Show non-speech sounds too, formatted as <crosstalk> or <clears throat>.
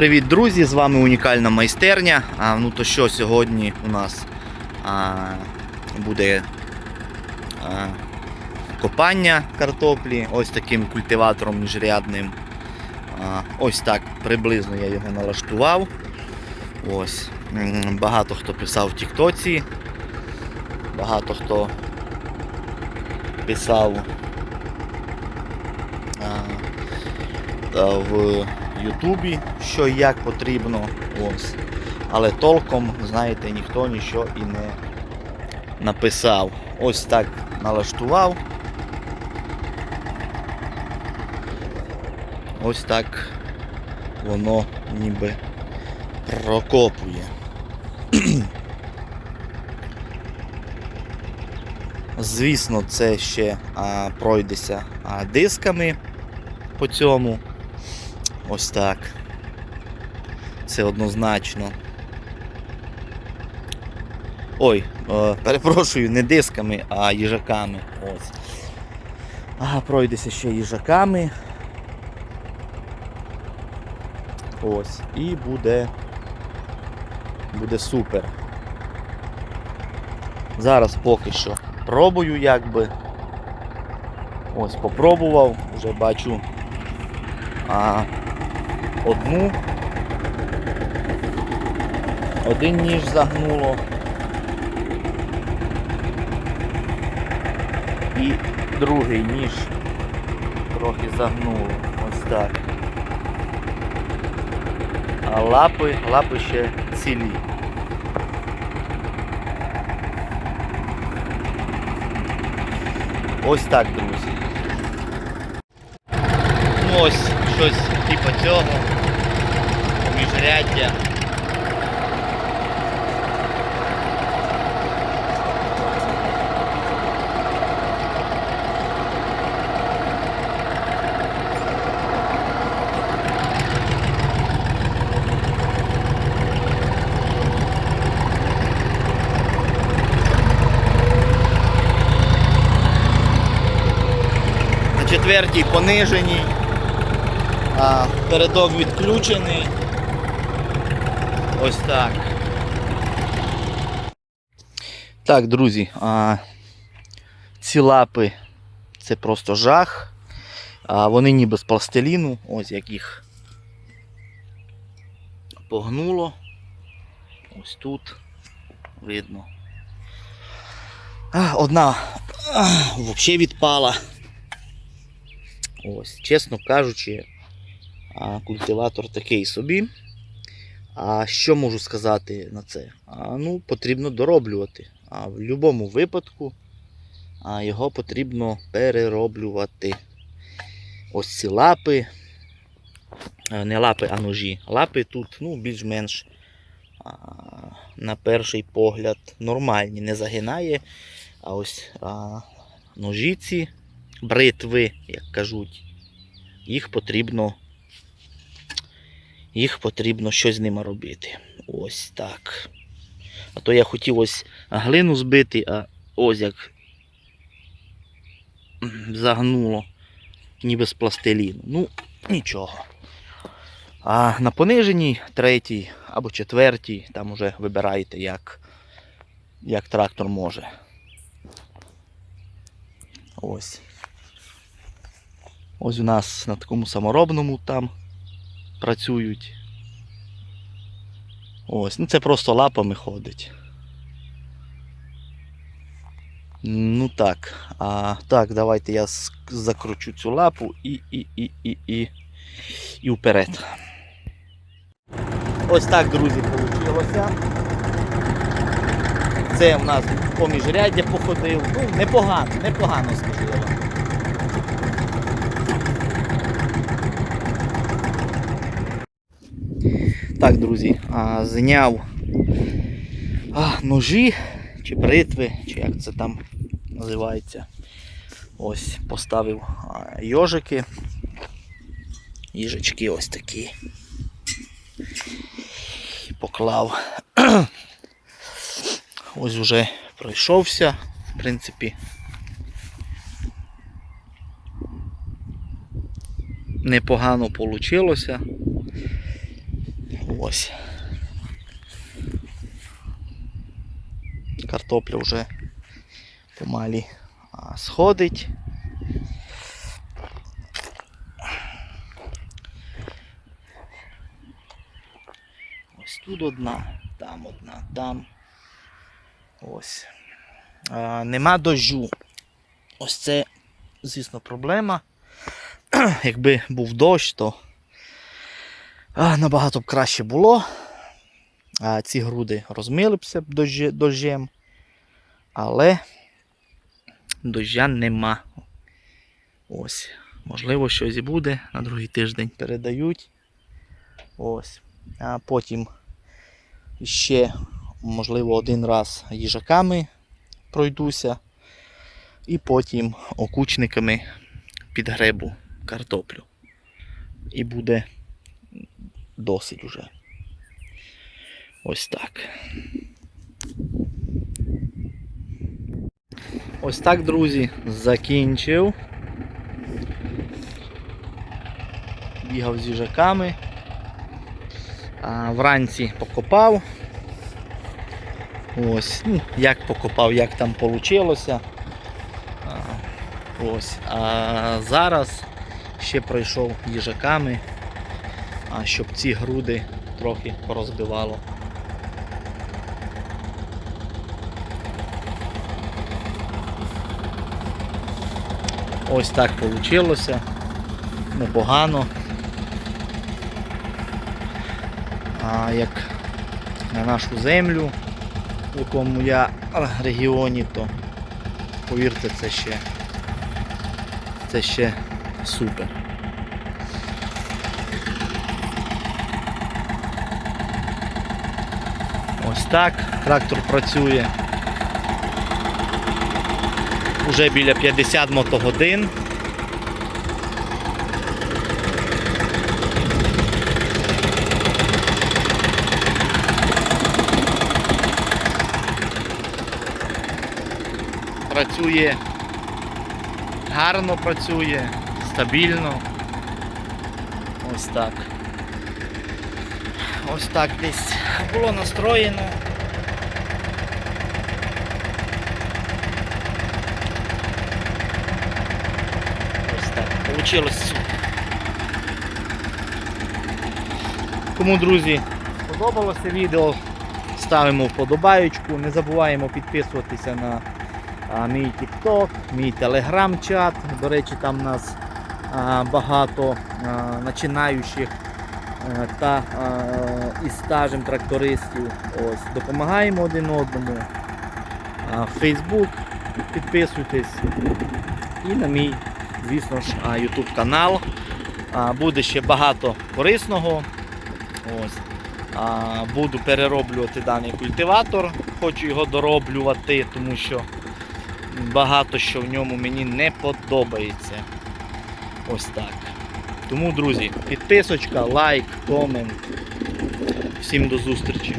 Привіт, друзі! З вами унікальна майстерня. А, ну то що, сьогодні у нас а, буде а, копання картоплі ось таким культиватором міжрядним. А, ось так приблизно я його налаштував. Ось. Багато хто писав в Тіктоці, багато хто писав а, в Ютубі, що як потрібно. Ось. Але толком, знаєте, ніхто нічого і не написав. Ось так налаштував. Ось так воно ніби прокопує. Звісно, це ще а, пройдеться а, дисками по цьому. Ось так. Це однозначно. Ой, е, перепрошую, не дисками, а їжаками. Ось. А, пройдеться ще їжаками. Ось. І буде. Буде супер. Зараз поки що пробую якби. Ось попробував, вже бачу а, одну. Один ніж загнуло. І другий ніж трохи загнуло. Ось так. А лапи, лапи ще цілі. Ось так, друзі. Ну, ось щось типу цього. Міжряддя. Четвертій пониженій. А, передок відключений. Ось так. Так, друзі, а, ці лапи це просто жах. А, вони ніби з пластиліну, ось як їх погнуло. Ось тут видно. Одна взагалі відпала. Ось, чесно кажучи, культиватор такий собі. А що можу сказати на це? А, ну, потрібно дороблювати. А в будь-якому випадку а, його потрібно перероблювати. Ось ці лапи. Не лапи, а ножі. Лапи тут ну, більш-менш на перший погляд нормальні, не загинає. А ось а, ножі ці, бритви, як кажуть, їх потрібно їх потрібно щось з ними робити. Ось так. А то я хотів ось глину збити, а ось як загнуло, ніби з пластиліну. Ну, нічого. А на пониженій, третій або четвертій, там уже вибираєте, як, як трактор може. Ось. Ось у нас на такому саморобному там працюють. Ось, ну це просто лапами ходить. Ну так. А, Так, давайте я закручу цю лапу і, і, і, і, і, і вперед. Ось так, друзі, вийшло. Це в нас поміж ряддя походив. Ну, непогано, непогано скажу я вам. Так, друзі, зняв ножі чи бритви, чи як це там називається. Ось поставив йожики. Їжачки ось такі. Поклав. <clears throat> Ось уже пройшовся, в принципі. Непогано вийшло. Ось. Картопля вже помалі сходить. Ось тут одна, там одна, там. Ось. А, нема дощу. Ось це, звісно, проблема. <clears throat> Якби був дощ, то набагато б краще було. Ці груди розмилися б дощем. Але доща нема. Ось. Можливо, щось і буде. На другий тиждень передають. Ось. А потім ще, можливо, один раз їжаками пройдуся. І потім окучниками підгребу картоплю. І буде досить уже. Ось так. Ось так, друзі, закінчив. Бігав з їжаками. А, вранці покопав. Ось, ну, як покопав, як там вийшло. Ось. А зараз ще пройшов їжаками, а, щоб ці груди трохи порозбивало. Ось так вийшло. Непогано. А як на нашу землю, в якому я регіоні, то повірте, це ще це ще супер. Ось так, трактор працює. Уже біля 50 мотогодин. Працює гарно працює, стабільно. Ось так. Ось так десь було настроєно. Ось так. Супер. Кому, друзі, сподобалося відео, ставимо вподобаючку, не забуваємо підписуватися на мій TikTok, мій телеграм-чат. До речі, там у нас багато починаючих та а, із стажем трактористів. Ось, допомагаємо один одному. Facebook підписуйтесь. І на мій, звісно ж, YouTube канал. Буде ще багато корисного. Ось. Буду перероблювати даний культиватор, хочу його дороблювати, тому що багато що в ньому мені не подобається. Ось так. Тому, друзі, підписочка, лайк, комент. Всім до зустрічі.